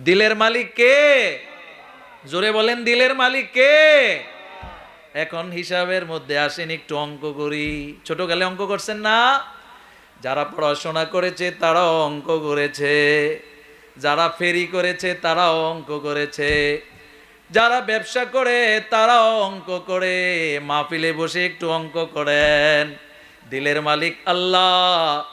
দিলের মালিক কে? জোরে বলেন, দিলের মালিক কে? এখন হিসাবের মধ্যে আসেন একটু অঙ্ক করি। ছোটকালে অঙ্ক করছেন না? যারা পড়াশোনা করেছে তারাও অঙ্ক করেছে। যারা ফেরি করেছে তারাও অঙ্ক করেছে। যারা ব্যবসা করে তারাও অঙ্ক করে। মাহফিলে বসে একটু অঙ্ক করেন। দিলের মালিক আল্লাহ,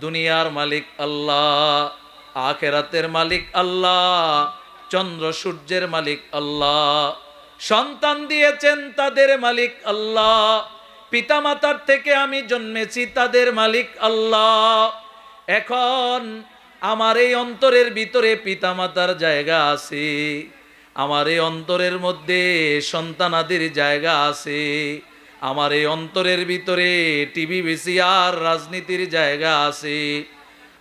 দুনিয়ার মালিক আল্লাহ। আখেরাতের মালিক আল্লাহ, চন্দ্র সূর্যের মালিক আল্লাহ, সন্তান দিয়েছেন তাদের মালিক আল্লাহ, পিতামাতার থেকে আমি জন্মেছি তাদের মালিক আল্লাহ। এখন আমার এই অন্তরের ভিতরে পিতামাতার জায়গা আছে, আমার এই অন্তরের মধ্যে সন্তানাদের জায়গা আছে, আমার এই অন্তরের ভিতরে টিভি বেশি আর রাজনীতির জায়গা আছে।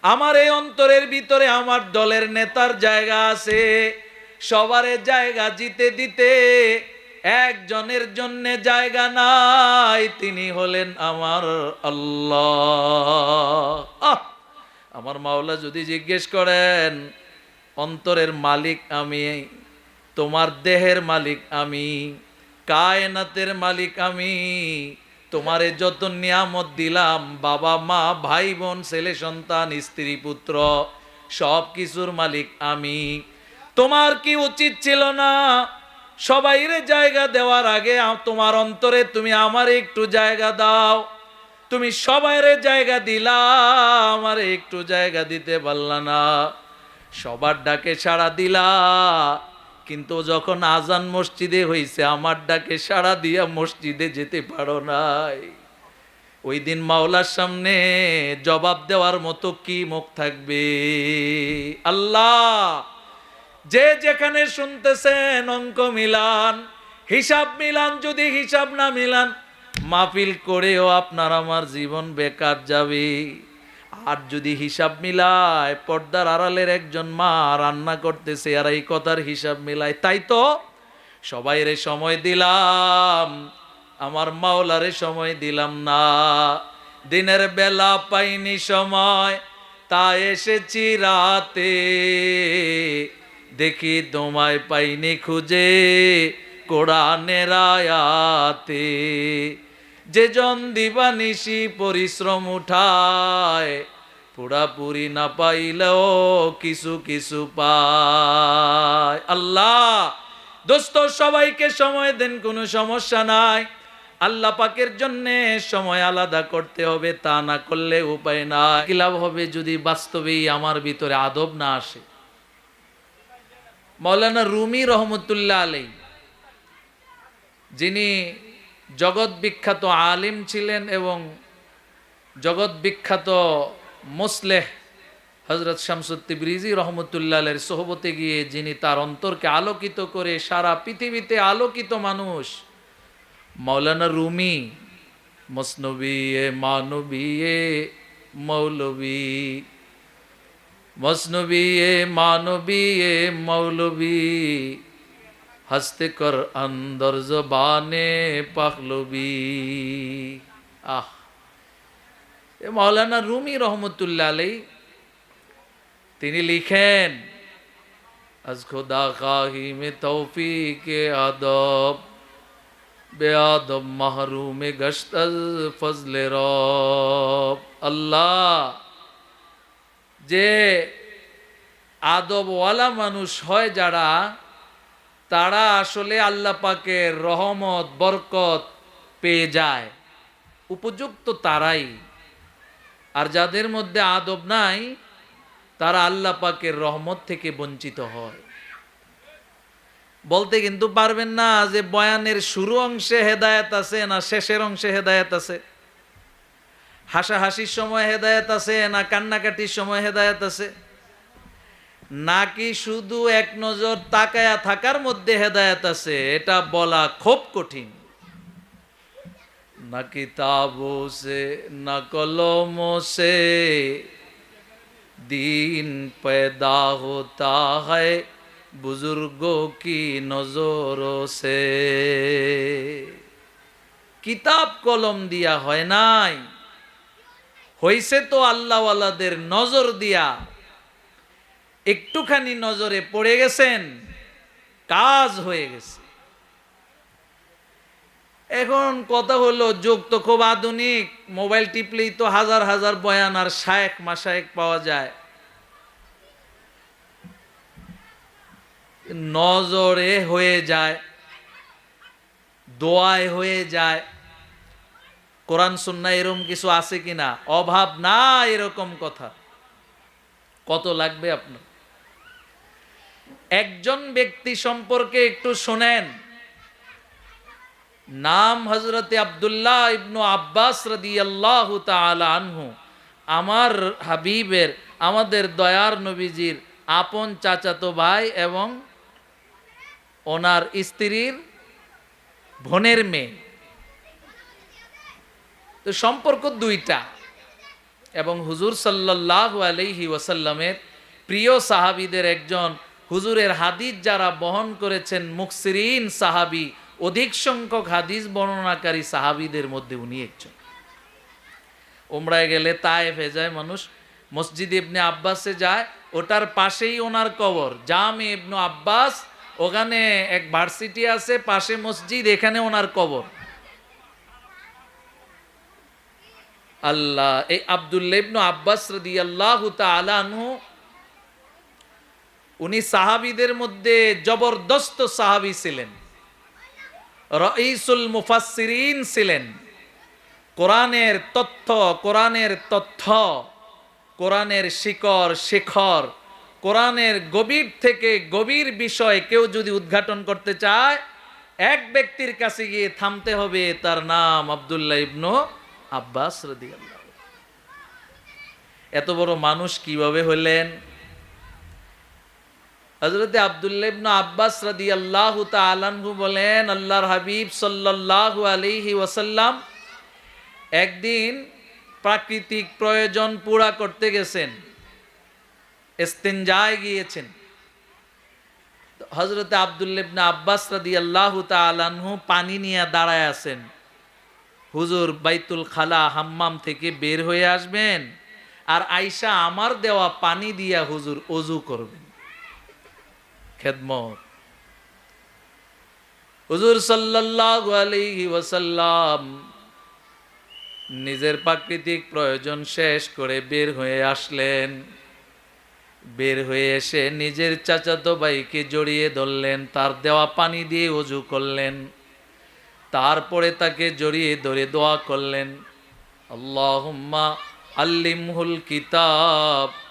আমার এই অন্তরের ভিতরে আমার দলের নেতার জায়গা আছে। সবারে জায়গা জিতে দিতে একজনের জন্য জায়গা নাই। তিনি হলেন আমার আল্লাহ! আমার মাওলা যদি জিজ্ঞেস করেন, অন্তরের মালিক আমি, তোমার দেহের মালিক আমি, কায়নাতের মালিক আমি তোমারে যত নিয়ামত দিলাম, বাবা, মা, ভাই, বোন, ছেলে, সন্তান, স্ত্রী, পুত্র সব কিছুর মালিক আমি। তোমার কি উচিত ছিল না? সবাইরে জায়গা দেওয়ার আগে তোমার অন্তরে তুমি আমার একটু জায়গা দাও। তুমি সবাইরে জায়গা দিলা, আমার একটু জায়গা দিতে পারলা না। সবার ডাকে সাড়া দিলা কিন্তু যখন আজান মসজিদে হইছে, আমার ডাকে সাড়া দিয়া মসজিদে যেতে পারো নাই। ওই দিন মাওলার সামনে জবাব দেওয়ার মতো কি মুখ থাকবে? আল্লাহ, যে যেখানে শুনতেছেন অঙ্ক মিলান, হিসাব মিলান, যদি হিসাব না মিলান, মাহফিল করেও আপনার আমার জীবন বেকার যাবে। আর যদি হিসাব মিলায়, পর্দার আড়ালের একজন মা রান্না করতেছে আর এই কথার হিসাব মিলায়, তাই তো? সবাইরে সময় দিলাম, আমার মাওলারে সময় দিলাম না। দিনের বেলা পাইনি সময়, তা এসেছি রাতে। দেখি তোমায় পাইনি খুঁজে, কোরআনের আয়াতে। যে জন দিবানিশি পরিশ্রম উঠায়, পুরাপুরি না পাইলেও কিছু কিছু পায়। আল্লাহ, দোস্ত, সবাইকে সময় দেন, কোনো সমস্যা নাই। আল্লাহ পাকের জন্য সময় আলাদা করতে হবে, তা না করলে উপায় না লাভ হবে যদি বাস্তবেই আমার ভিতরে আদব না আসে? মৌলানা রুমি রহমতুল্লাহ আলাই যিনি জগৎ বিখ্যাত আলিম ছিলেন এবং জগৎ বিখ্যাত মুসলেহ হজরত শামসুত্তিব্রিজি রহমতুল্লাহের সোহবতে গিয়ে যিনি তার অন্তরকে আলোকিত করে সারা পৃথিবীতে আলোকিত মানুষ, মৌলানা রুমি মসনবী এ মানবী এ মৌলবী মানবী এ মৌলবী হস্তে কর অন্দর জবানে পাখলবি আহ। এ মৌলানা রুমি রহমতুল্লাহ আলাই তিনি লিখেন, আজ খুদা খাহি মে তৌফিক আদব, বেআদব মাহরুমে গশত ফজলে রব। আল্লাহ, যে আদবওয়ালা মানুষ হয় যারা তারা আসলে আল্লাহ পাকের রহমত, বরকত পেয়ে যায়। উপযুক্ত তারাই। আর যাদের মধ্যে আদব নাই, তারা আল্লাহ পাকের রহমত থেকে বঞ্চিত হয়। বলতে কিন্তু পারবেন না যে বয়ানের শুরু অংশে হেদায়েত আছে না শেষের অংশে হেদায়েত আছে। হাসাহাসির সময় হেদায়েত আছে না কান্নাকাটির সময় হেদায়েত আছে। নাকি শুধু এক নজর তাকায়া থাকার মধ্যে হেদায়েত আছে এটা বলা খুব কঠিন না কিতাবো সে না কলমো সে দিন पैदा होता है बुजुर्गों की नजरों से কিতাব কলম দিয়া হয় নাই হইছে তো আল্লাহওয়ালাদের নজর দিয়া একটুখানি নজরে পড়ে গেছেন, কাজ হয়ে গেছে। এখন কথা হলো, যুগ তো খুব আধুনিক, মোবাইল টিপলেই তো হাজার হাজার বয়ান আর শায়েক মাসায়েক পাওয়া যায়। নজরে হয়ে যায়, দোয়ায় হয়ে যায়। কোরআন সুন্না এরকম কিছু আছে কিনা? অভাব না এরকম কথা। কত লাগবে আপনার? একজন ব্যক্তি সম্পর্কে একটু শোনেন। নাম হজরতে আবদুল্লাহ ইবনু আব্বাস রাদিয়াল্লাহু তাআলা আনহু। আমার হাবিবের, আমাদের দয়ার নবীজির আপন চাচাতো ভাই এবং ওনার স্ত্রীর বোনের মেয়ে। তো সম্পর্ক দুইটা এবং হুজুর সাল্লাহ আলহি ওয়াসাল্লামের প্রিয় সাহাবিদের একজন হুজুরের হাদিস যারা বহন করেছেন মুকসিরিন সাহাবি, অধিক সংখ্যক হাদিস বর্ণনাকারী সাহাবিদের মধ্যে উনি একজন। ওমরায় গেলে তায়েফে যায় মানুষ, মসজিদ ইবনে আব্বাসে যায়, ওটার পাশেই ওনার কবর, জামে ইবনু আব্বাস, ওখানে এক ভার্সিটি আছে, পাশে মসজিদ, এখানে ওনার কবর। আল্লাহ, এই আবদুল্লাহ ইবনু আব্বাস রদি আল্লাহ আনহু উনি সাহাবিদের মধ্যে জবরদস্ত সাহাবি ছিলেন। রঈসুল মুফাসসিরিন ছিলেন। কোরআনের তথ্য কোরআনের তথ্য, কোরআনের শিকড়, শেখর, কোরআনের গভীর থেকে গভীর বিষয় কেউ যদি উদ্ঘাটন করতে চায়, এক ব্যক্তির কাছে গিয়ে থামতে হবে, তার নাম আবদুল্লাহ ইবনু আব্বাস রাদিয়াল্লাহু এত বড় মানুষ কীভাবে হলেন? হজরতে আবদুল্লাহ ইবনু আব্বাস রাদিয়াল্লাহু তাআলাহু বলেন, আল্লাহর হাবিব সাল্লাল্লাহু আলাইহি ওয়াসাল্লাম একদিন প্রাকৃতিক প্রয়োজন পুরা করতে গেছেন ইস্তেঞ্জায় গিয়েছেন। হজরতে আবদুল্লিবনা আব্বাস রাদি আল্লাহ তালানহু পানি নিয়ে দাঁড়ায় আছেন। হুজুর, বাইতুল খালা হাম্মাম থেকে বের হয়ে আসবেন আর আইসা আমার দেওয়া পানি দিয়া হুজুর অজু করবেন। খেদমত। হুজুর সাল্লাল্লাহু আলাইহি ওয়াসাল্লাম নিজের প্রাকৃতিক প্রয়োজন শেষ করে বের হয়ে আসলেন। বের হয়ে এসে নিজের চাচাতো ভাইকে জড়িয়ে ধরলেন, তার দেওয়া পানি দিয়ে অজু করলেন, তারপরে তাকে জড়িয়ে ধরে দোয়া করলেন। আল্লাহুম্মা আল্লিমহুল কিতাব।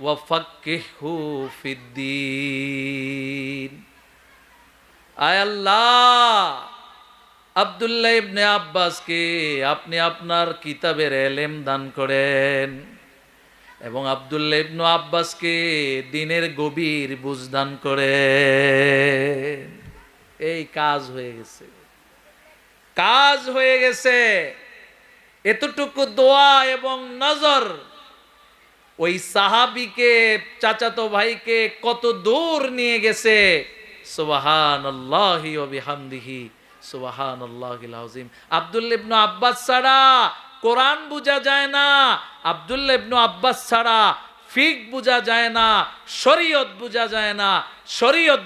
ওয়াফাক্কিহু ফিদ্দিন আয় আল্লাহ, আবদুল্লাহ ইবনে আব্বাসকে আপনি আপনার কিতাবের এলেম দান করেন এবং আবদুল্লাহ ইবনু আব্বাসকে দিনের গভীর বুঝদান করে এই কাজ হয়ে গেছে। কাজ হয়ে গেছে। এতটুকু দোয়া এবং নজর ওই সাহাবিকে, চাচাতো ভাইকে কত দূর নিয়ে গেছে। ছাড়া যায় না আব্বাস ছাড়া যায় না, শরীয়ত বোঝা যায় না।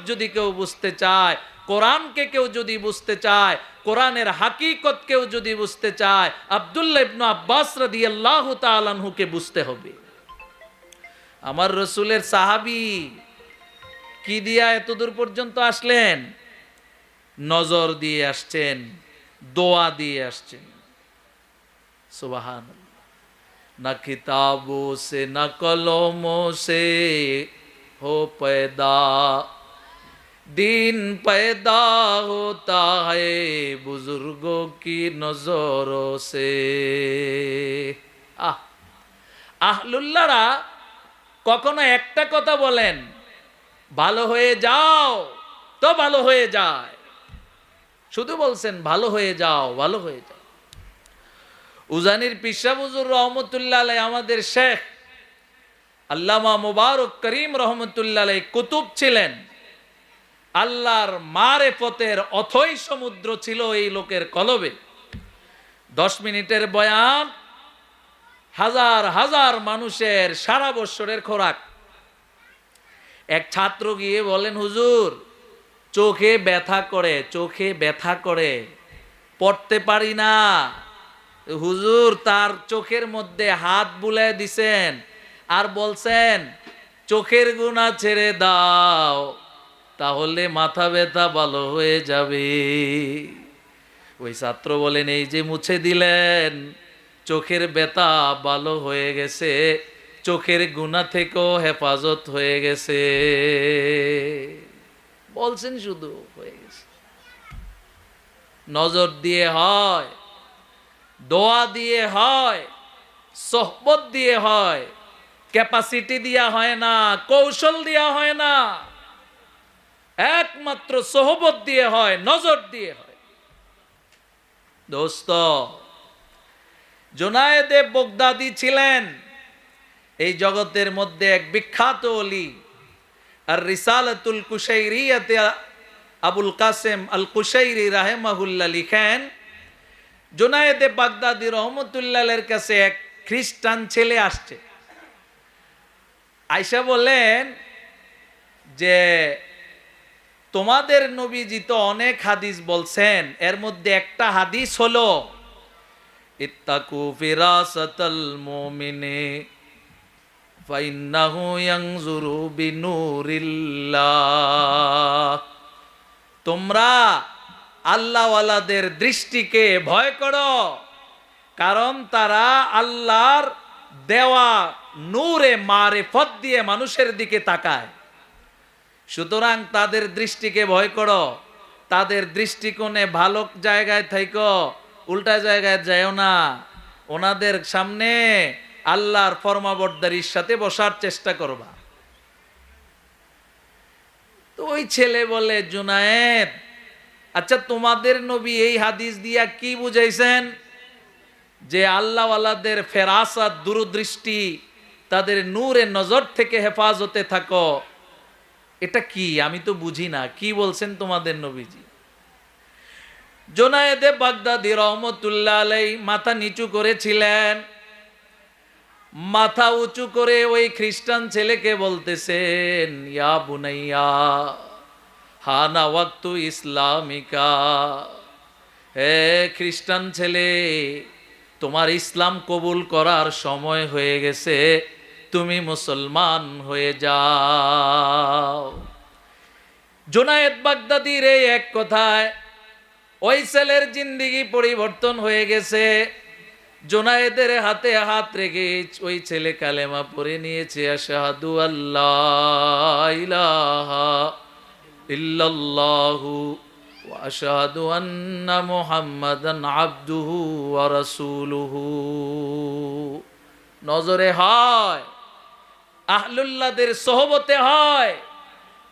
যদি কেউ বুঝতে চায়, কোরআনকে কেউ যদি বুঝতে চায়, কোরআনের হাকিকত কেউ যদি বুঝতে চায় আবদুল্লা ইবনু আব্বাস রাদি আল্লাহ তালানহুকে বুঝতে হবে। আমার রসুলের সাহাবি কি দিয়া এতদূর পর্যন্ত আসলেন নজর দিয়ে আসছেন দোয়া দিয়ে আসছেন সুবাহান না কিতাবों से न कलमों से हो पैदा दिन पैदा होता है बुजुर्गों की नजरों से আহ আহলুল্লাহরা কখনো একটা কথা বলেন, ভালো হয়ে যাও তো ভালো হয়ে যায়। শুধু বলছেন, ভালো হয়ে যাও, ভালো হয়ে যাও। উজানির পিসাবুজুর রহমতুল্লাহ আমাদের শেখ আল্লামা মুবারক করিম রহমতুল্লাহ কুতুব ছিলেন। আল্লাহর মারে পথের অথই সমুদ্র ছিল এই লোকের কলবে। দশ মিনিটের বয়ান হাজার হাজার মানুষের সারা বৎসরের খোরাক। এক ছাত্র গিয়ে বলেন হুজুর, চোখে ব্যথা করে, চোখে ব্যথা করে, পড়তে পারি না। হুজুর তার চোখের মধ্যে হাত বুলে দিছেন আর বলছেন, চোখের গুণা ছেড়ে দাও, তাহলে মাথা ব্যথা ভালো হয়ে যাবে। ওই ছাত্র বলেন এই যে মুছে দিলেন চোখের ব্যথা ভালো হয়ে গেছে, চোখের গুণা থেকেও হেফাজত হয়ে গেছে। বলছেন শুধু হয়ে গেছে। নজর দিয়ে হয়, দোয়া দিয়ে হয়, সোহবত দিয়ে হয় ক্যাপাসিটি দিয়া হয় না, কৌশল দিয়া হয় না। একমাত্র সোহবত দিয়ে হয়, নজর দিয়ে হয়। দোস্ত জোনায়েদে বগদাদি ছিলেন। এই জগতের মধ্যে এক বিখ্যাত অলি, আর রিসালাতুল কুশাইরিয়াতে আবুল কাসেম আল কুশাইরি রাহেমাহুল্লাহ লিখেন, জোনায়েদে বাগদাদি রহমতুল্লাহের কাছে এক খ্রিস্টান ছেলে আসছে। আয়সা বলেন যে, তোমাদের নবীজি তো অনেক হাদিস বলছেন, এর মধ্যে একটা হাদিস হলো ইত্তাকু ফিরাসাতাল মুমিনে, ফাইন্নাহু ইয়ানজুরু বিনুরিল্লাহ। তোমরা আল্লাহওয়ালাদের দৃষ্টিকে ভয় করো, কারণ তারা আল্লাহর দেওয়া নূরে মারে ফত দিয়ে মানুষের দিকে তাকায়। সুতরাং তাদের দৃষ্টিকে ভয় করো, তাদের দৃষ্টিকোণে ভালো জায়গায় থাইকো। উল্টা জায়গায় যায়ও না। ওনাদের সামনে আল্লাহর ফরমাবরদারির সাথে বসার চেষ্টা করবা। তো ওই ছেলে বলে, জুনায়েদ আচ্ছা তোমাদের নবী এই হাদিস দিয়া কি বুঝাইছেন? যে আল্লাহওয়ালাদের ফেরাসাত, দূরদৃষ্টি, তাদের নূরে নজর থেকে হেফাজতে থাকো। এটা কি? আমি তো বুঝি না। কি বলছেন তোমাদের নবীজি? জোনায়েদে বাগদাদি রহমতুল্লাহ আলাই মাথা নিচু করেছিলেন। মাথা উঁচু করে ওই খ্রিস্টান ছেলেকে বলতেছেন, ইয়া বুনাইয়া, হানা ওয়াক্তু ইসলামিকা। হে খ্রিস্টান ছেলে, তোমার ইসলাম কবুল করার সময় হয়ে গেছে, তুমি মুসলমান হয়ে যাও। জোনায়েদ বাগদাদির এই এক কথায় ওই ছেলের জিন্দিগি পরিবর্তন হয়ে গেছে। জোনায়েদের হাতে হাত রেখে ওই ছেলে কালেমা পরে নিয়েছে, আশাহাদু আল্লাহ ইলাহা ইল্লাল্লাহু আশহাদু আন্না মুহাম্মাদান আবদুহু ওয়া নজরে হয়, আহলুল্লাদের সহবতে হয়,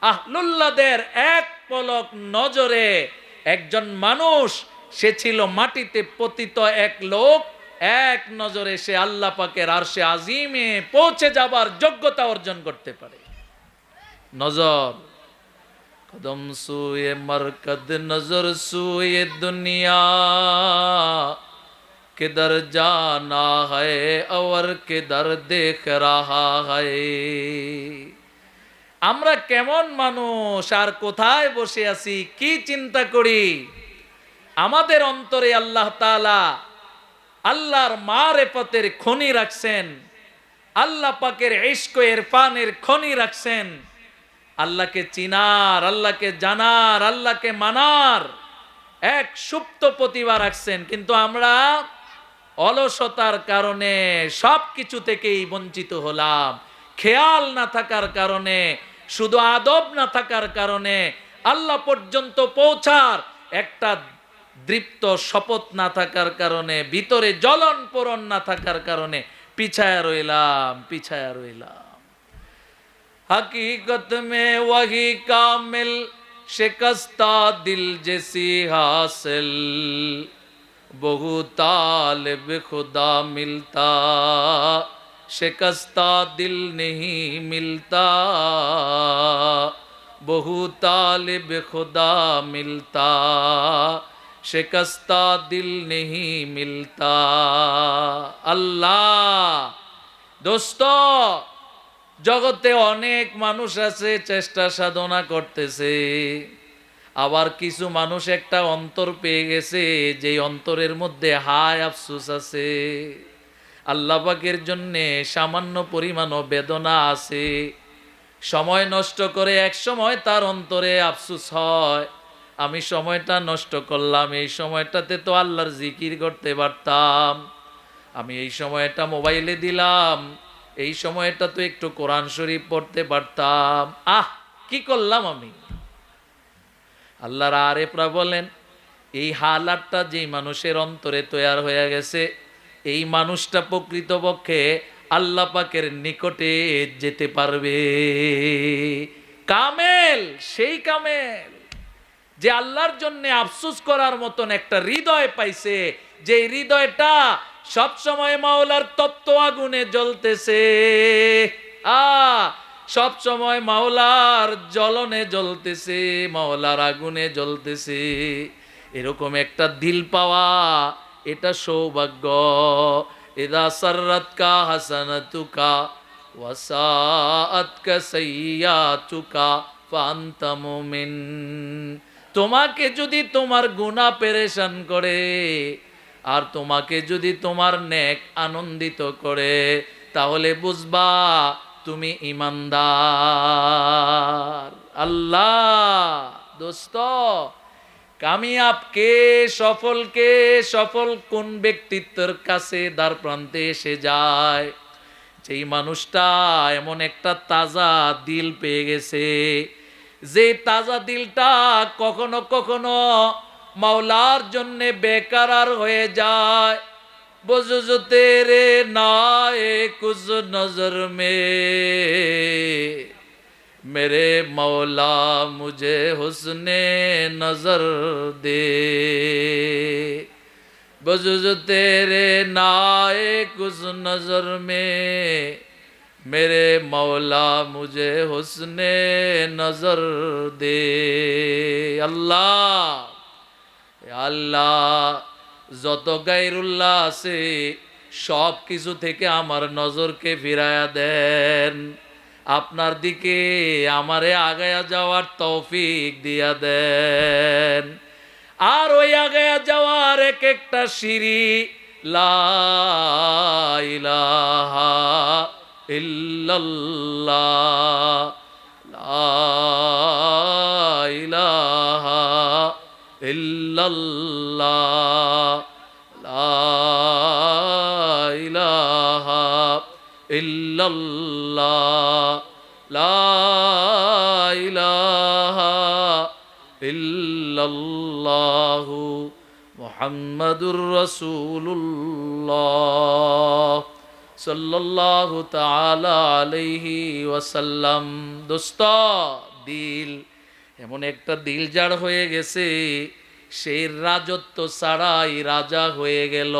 আহলুল্লাদের এক পলক নজরে একজন মানুষ সে ছিল মাটিতে পতিত এক লোক এক নজরে সে আল্লাহ পাকের আর সে আজিমে পৌঁছে যাবার যোগ্যতা অর্জন করতে পারে নজর কদম সুয়ে মরকদ নজর সুয়ে দুনিয়া किधर जाना है और किधर देख रहा है আমরা কেমন মানুষ? আর কোথায় বসে আছি? কি চিন্তা করি? আমাদের অন্তরে আল্লাহ তালা আল্লাহর মারেফতের খনি রাখছেন। আল্লাহ পাকের ইস্ক ইরফানের খনি রাখছেন। আল্লাহকে চিনার, আল্লাহকে জানার, আল্লাহকে মানার এক সুপ্ত প্রতিভা রাখছেন। কিন্তু আমরা অলসতার কারণে সব কিছু থেকেই বঞ্চিত হলাম। খেয়াল না থাকার কারণে শুধু আদব না থাকার কারণে আল্লাহ পর্যন্ত পৌঁছার একটা দৃপ্ত শপথ না থাকার কারণে, ভিতরে জলন পূরণ না থাকার কারণে পিছায়া রইলাম পিছায়া রইলাম। হকিকত মে ওহি কামিল শিকস্তা দিল জেসি হাসিল। বহু তালেব খুদা মিলতা। शिकस्ता दिल नहीं मिलता बहु तालिब खुदा मिलता शिकस्ता दिल नहीं मिलता अल्लाह दोस्तों জগতে অনেক মানুষ আছে চেষ্টা সাধনা করতেছে আবার কিছু মানুষ একটা অন্তর পেয়ে গেছে যে অন্তরের মধ্যে হায় আফসুস আছে আল্লাহ পাকের জন্যে সামান্য পরিমাণও বেদনা আছে। সময় নষ্ট করে এক সময় তার অন্তরে আফসুস হয়। আমি সময়টা নষ্ট করলাম, এই সময়টাতে তো আল্লাহর জিকির করতে পারতাম। আমি এই সময়টা মোবাইলে দিলাম, এই সময়টা তো একটু কোরআন শরীফ পড়তে পারতাম। আহ, কি করলাম আমি? আল্লাহর আরেফরা বলেন, এই হালাতটা যেই মানুষের অন্তরে তৈয়ার হয়ে গেছে এই মানুষটা প্রকৃতপক্ষে আল্লাহ পাকের নিকটে যেতে পারবে। কামেল, সেই কামেল যে আল্লাহর জন্য আফসুস করার মতন একটা হৃদয় পাইছে, যে হৃদয়টা সব সময় মাওলার তত্ত্ব আগুনে জ্বলতেছে। আ সব সময় মাওলার জ্বলনে জ্বলতেছে, মাওলার আগুনে জ্বলতেছে। এরকম একটা দিল পাওয়া এটা সৌভাগ্য। এদা সররতকা হাসানাতুকা ওয়াসাআতকা সাইয়াতুকা ফান্তা মুমিন। তোমাকে যদি তোমার গুনাহ পেরেশান করে, আর তোমাকে যদি তোমার নেক আনন্দিত করে, তাহলে বুঝবা তুমি ইমানদার। আল্লাহ, দোস্ত কামিয়াব কে, সফল কে, সফল কোন ব্যক্তিত্বর কাছে দ্বার প্রান্তে এসে যায়? সেই মানুষটা এমন একটা তাজা দিল পেয়ে গেছে। যে তাজা দিলটা কখনো কখনো মাওলার জন্যে বেকারার হয়ে যায়। বুঝো রে নায়ে কুজ নজর মে। मेरे मौला मुझे हुस्ने नजर दे बुझो जो तेरे नाए कुछ नजर में मेरे मौला मुझे हुस्ने नजर दे अल्लाह আল্লাহ যত গাইরুল্লাহ আছে সব কিছু থেকে আমার নজরকে ফিরায়া দেন আপনার দিকে আমারে আগায়া যাওয়ার তৌফিক দিয়া দেন। আর ওই আগায়া যাওয়ার এক একটা সিঁড়ি, লা ইলাহা ইল্লাল্লাহ, লা ইলাহা ইল্লাল্লাহ, লা ইল্লাল্লাহ, লা ইলাহা ইল্লাল্লাহু মুহাম্মাদুর রাসূলুল্লাহ সাল্লাল্লাহু তাআলা আলাইহি ওয়াসাল্লাম। দোস্ত, দিল, এমন একটা দিল যার হয়ে গেছে সেই রাজত্ব ছাড়াই রাজা হয়ে গেল।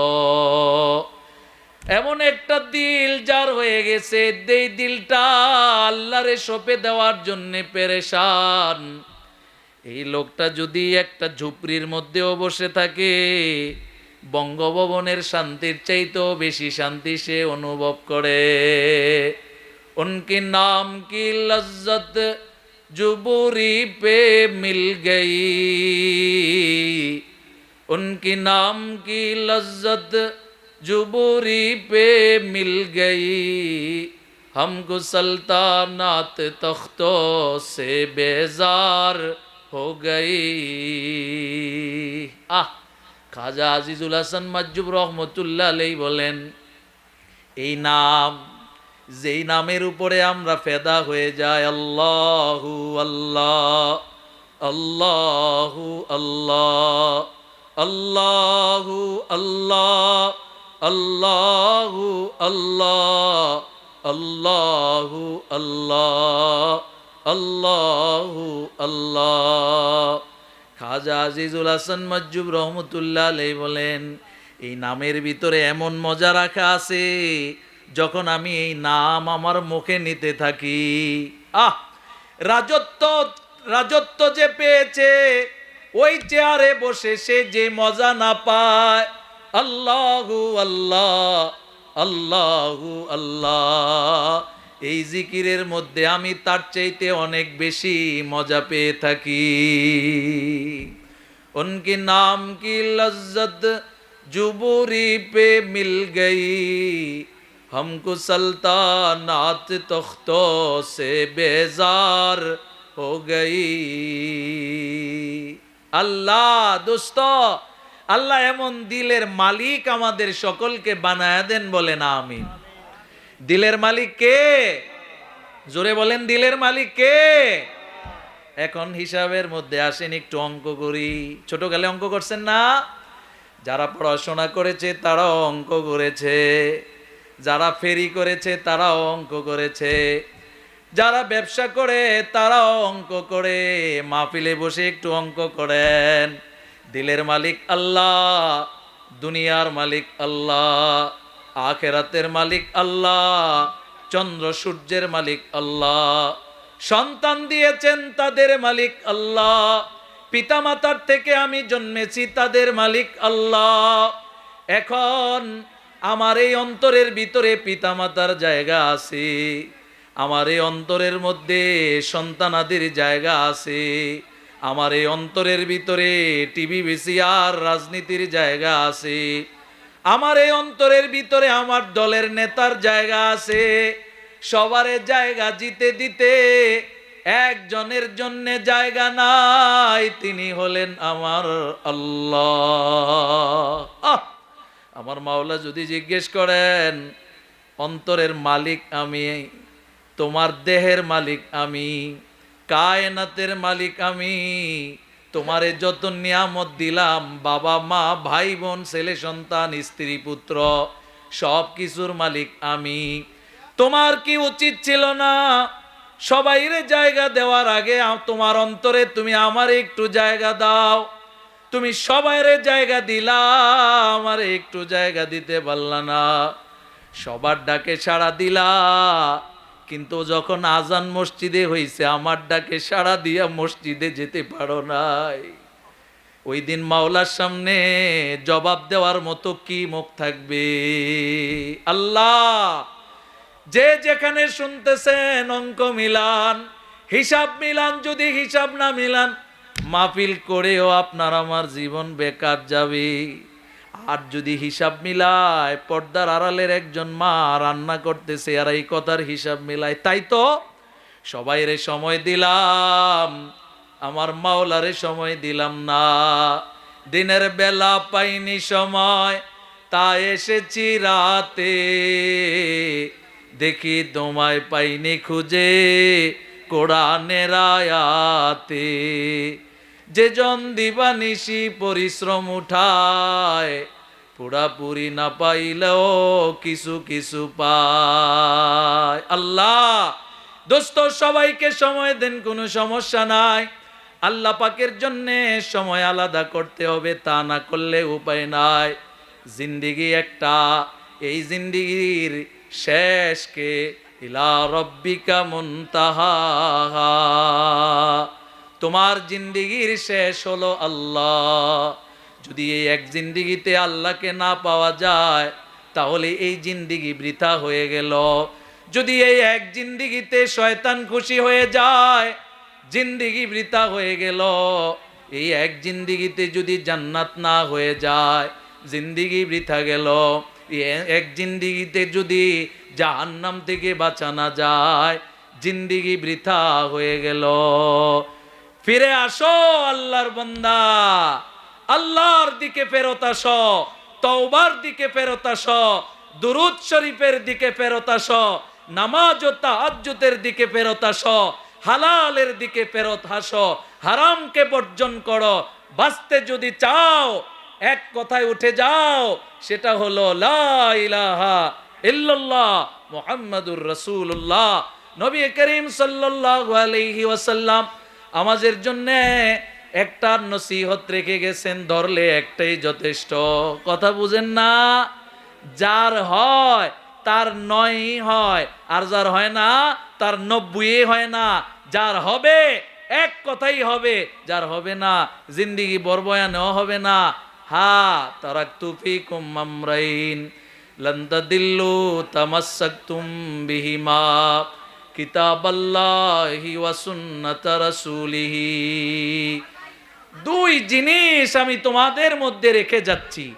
এমন একটা দিল যার হয়ে গেছে এই দিলটা আল্লাহরে সপে দেওয়ার জন্যে পেরেশান। এই লোকটা যদি একটা ঝুপড়ির মধ্যেও বসে থাকে, বঙ্গভবনের শান্তির চাইতেও বেশি শান্তি সে অনুভব করে। উনকি নাম কি লজ্জত, জুবুরি পে মিল গই। উনকি নাম কি লজ্জত जुबूरी पे मिल गई हमको सल्तानात तख्तों से बेजार हो गई আহ খাজা আজিজুল হাসান মাজুব রহমতুল্লাহ আলাই বলেন এই নাম যেই নামের উপরে আমরা ফেদা হয়ে যাই আল্লাহু আল্লাহ আল্লাহু আল্লাহ আল্লাহু আল্লাহ আল্লাহু আল্লাহ আল্লাহু আল্লাহ আল্লাহু আল্লাহ। খাজা আজিজুল হাসান মজ্জুব রহমতুল্লাহ আলাই বলেন, এই নামের ভিতরে এমন মজা রাখা আছে, যখন আমি এই নাম আমার মুখে নিতে থাকি। আহ, রাজত্ব রাজত্ব যে পেয়েছে, ওই চেয়ারে বসে সে যে মজা না পায়। আল্লাহু আল্লাহ আল্লাহু আল্লাহ এই জিকিরের মধ্যে আমি তার চাইতে অনেক বেশি মজা পেয়ে থাকি उनकी नाम की लज्जत जुबूरी पे मिल गई हमको सल्तानात तख्तों से बेजार हो गई আল্লাহ দোস্ত আল্লাহ এমন দিলের মালিক আমাদের সকলকে বানায় দেন বলে না আমি দিলের মালিক কে? জোরে বলেন, দিলের মালিক কে? এখন হিসাবের মধ্যে আসেন, একটু অঙ্ক করি। ছোটকালে অঙ্ক করছেন না? যারা পড়াশোনা করেছে, তারাও অঙ্ক করেছে। যারা ফেরি করেছে, তারাও অঙ্ক করেছে। যারা ব্যবসা করে, তারাও অঙ্ক করে। মাহফিলে বসে একটু অঙ্ক করেন। দিলের মালিক আল্লাহ, দুনিয়ার মালিক আল্লাহ, আখেরাতের মালিক আল্লাহ, চন্দ্র সূর্যের মালিক আল্লাহ, সন্তান দিয়েছেন তাদের মালিক আল্লাহ, পিতামাতার থেকে আমি জন্মেছি তাদের মালিক আল্লাহ। এখন আমার এই অন্তরের ভিতরে পিতামাতার জায়গা আছে, আমার এই অন্তরের মধ্যে সন্তানাদের জায়গা আছে। আমার এই অন্তরের ভিতরে টিভি বেশি আর রাজনীতির জায়গা আছে। আমার এই অন্তরের ভিতরে আমার দলের নেতার জায়গা আছে। সবারে জায়গা জিতে দিতে একজনের জন্য জায়গা নাই। তিনি হলেন আমার আল্লাহ! আমার মাওলা যদি জিজ্ঞেস করেন, অন্তরের মালিক আমি, তোমার দেহের মালিক আমি। কায়নাতের মালিক আমি। তোমারে যত নিয়ামত দিলাম, বাবা, মা, ভাই, বোন, ছেলে, সন্তান, স্ত্রী, পুত্র সব কিছুর মালিক আমি। তোমার কি উচিত ছিল না? সবাইরে জায়গা দেওয়ার আগে তোমার অন্তরে তুমি আমার একটু জায়গা দাও। তুমি সবাইরে জায়গা দিলা, আমার একটু জায়গা দিতে পারলা না। সবার ডাকে সাড়া দিলা কিন্তু যখন আজান মসজিদে হইছে, আমার ডাকে সাড়া দিয়া মসজিদে যেতে পারো নাই। ওই দিন মাওলার সামনে জবাব দেওয়ার মতো কি মুখ থাকবে? আল্লাহ, যে যেখানে শুনতেছেন অঙ্ক মিলান, হিসাব মিলান, যদি হিসাব না মিলান, মাহফিল করেও আপনার আমার জীবন বেকার যাবে। আর যদি হিসাব মিলায়, পর্দার আড়ালের একজন মা রান্না করতেছে আর এই কথার হিসাব মিলায়, তাই তো? সবাইরে সময় দিলাম, আমার মাওলারে সময় দিলাম না। দিনের বেলা পাইনি সময়, তা এসেছি রাতে। দেখি তোমায় পাইনি খুঁজে, কোরআনের আয়াতে। যে জন দিবানিশি পরিশ্রম উঠায় পুরাপুরি না পাইলেও কিছু কিছু পায়। আল্লাহ, দোস্ত, সবাইকে সময় দেন, কোনো সমস্যা নাই। আল্লাহ পাকের জন্যে সময় আলাদা করতে হবে, তা না করলে উপায় নাই। জিন্দিগি একটা, এই জিন্দিগির শেষকে ইলা রব্বিকা মুনতাহা। তোমার জিন্দিগির শেষ হলো আল্লাহ। যদি এই এক জিন্দিগিতে আল্লাহকে না পাওয়া যায়, তাহলে এই জিন্দিগি বৃথা হয়ে গেল। যদি এই এক জিন্দিগিতে শয়তান খুশি হয়ে যায়, জিন্দিগি বৃথা হয়ে গেল। এই এক জিন্দিগিতে যদি জান্নাত না হয়ে যায়, জিন্দিগি বৃথা গেল। এক জিন্দিগিতে যদি জাহান্নাম থেকে বাঁচানো যায়, জিন্দিগি বৃথা হয়ে গেল। ফিরে আসো, আল্লাহর বন্দা। আল্লাহর দিকে ফেরত আসো, তওবার দিকে ফেরত আসো, দুরুদ শরীফের দিকে ফেরত আসো, নামাজ ও তাহাজ্জুদের দিকে ফেরত আসো, হালালের দিকে ফেরত আসো, হারামকে বর্জন করো, বাঁচতে যদি চাও, এক কথায় উঠে যাও, সেটা হলো লা ইলাহা নবী করিম সাল্লাল্লাহু আলাইহি ওয়াসাল্লাম আমাদের জন্য একটা নসিহত রেখে গেছেন, ধরলে একটাই যথেষ্ট। কথা বুঝেন না? যার হয়, তার নয় হয়, আর যার হয় না, তার নব্বই হয় না। যার হবে, এক কথাই হবে, যার হবে না, জিন্দিগি বরবয়ানেও হবে না। হা তারাক তুফি কুমামরাইন লন্তদিল্লু তামাসাক্তুম বিহিমা। রাসূলিহি। দুই জিনিস আমি তোমাদের মধ্যে রেখে যাচ্ছি।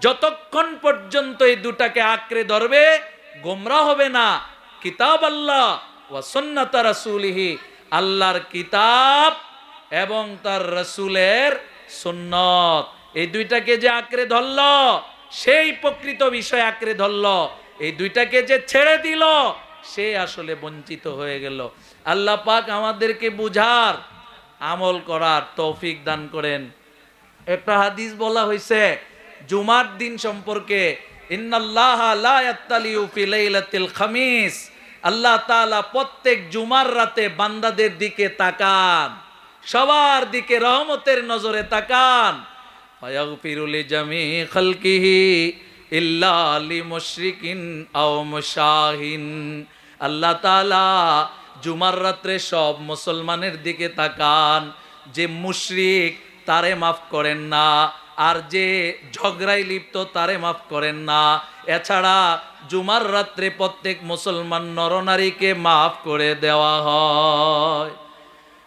যতক্ষণ পর্যন্ত এই দুটাকে আঁকড়ে ধরবে, গোমরা হবে না। কিতাব আল্লাহ ওয়া সুন্নাত রাসূলিহি, আল্লাহর কিতাব এবং তার রসুলের সুন্নত। এই দুইটাকে যে আঁকড়ে ধরল, সেই প্রকৃত বিষয় আঁকড়ে ধরল। এই দুইটাকে যে ছেড়ে দিল সে আসলে বঞ্চিত হয়ে গেল। আল্লাহ পাক আমাদেরকে বুঝার, আমল করার তৌফিক দান করেন। একটা হাদিস বলা হয়েছে জুমার দিন সম্পর্কে খামিস। আল্লাহ তাআলা প্রত্যেক জুমার রাতে বান্দাদের দিকে তাকান, সবার দিকে রহমতের নজরে তাকান। ফায়াগফিরু লিজামি খালকিহি। ইল্লা লিমুশরিকিন আও আল্লাহ তাআলা জুমার রাত্রে সব মুসলমানের দিকে তাকান। যে মুশরিক, তারে মাফ করেন না। আর যে ঝগড়ায় লিপ্ত, তারে মাফ করেন না। এছাড়া জুমার রাত্রে প্রত্যেক মুসলমান নরনারীকে মাফ করে দেওয়া হয়।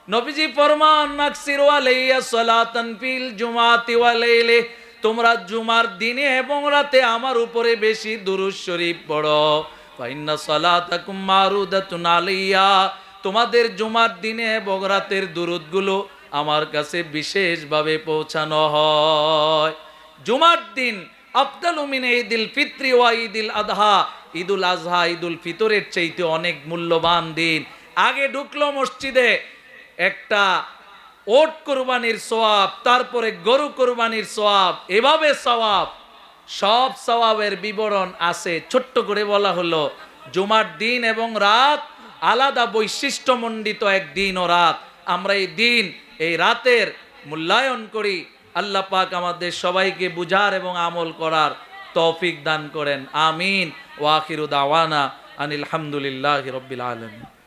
নবীজি ফরমান নাকসির আলাইয়া সালাতান ফিল জুমাতি ওয়া লাইলি তোমরা জুমার দিনে এবং রাতে আমার উপরে বেশি দুরূদ শরীফ পড়ো। ফাইন্না সালাতাকুম মারুদাতুন আলাইয়া তোমাদের জুমার দিনে এবং রাতের দুরুদগুলো আমার কাছে বিশেষভাবে পৌঁছানো হয়। জুমার দিন আফদাল মিন ঈদুল ফিত্রি ওয়া ঈদুল আদহা ঈদুল আজহা, ঈদুল ফিতরের চাইতে অনেক মূল্যবান দিন। আগে ঢুকলো মসজিদে একটা ওট কোরবানির সোয়াব তারপরে গরু কোরবানির সোয়াব এভাবে সওয়াব। সব সওয়াবের বিবরণ আছে। ছোট্ট করে বলা হলো, জুমার দিন এবং রাত আলাদা বৈশিষ্ট্যমণ্ডিত এক দিন ও রাত। আমরা এই দিন, এই রাতের মূল্যায়ন করি। আল্লাহ পাক আমাদের সবাইকে বুঝার এবং আমল করার তৌফিক দান করেন। আমিন। ওয়াখিরু দাওয়ানা আনিল হামদুলিল্লাহ রব্বিল আলমিন।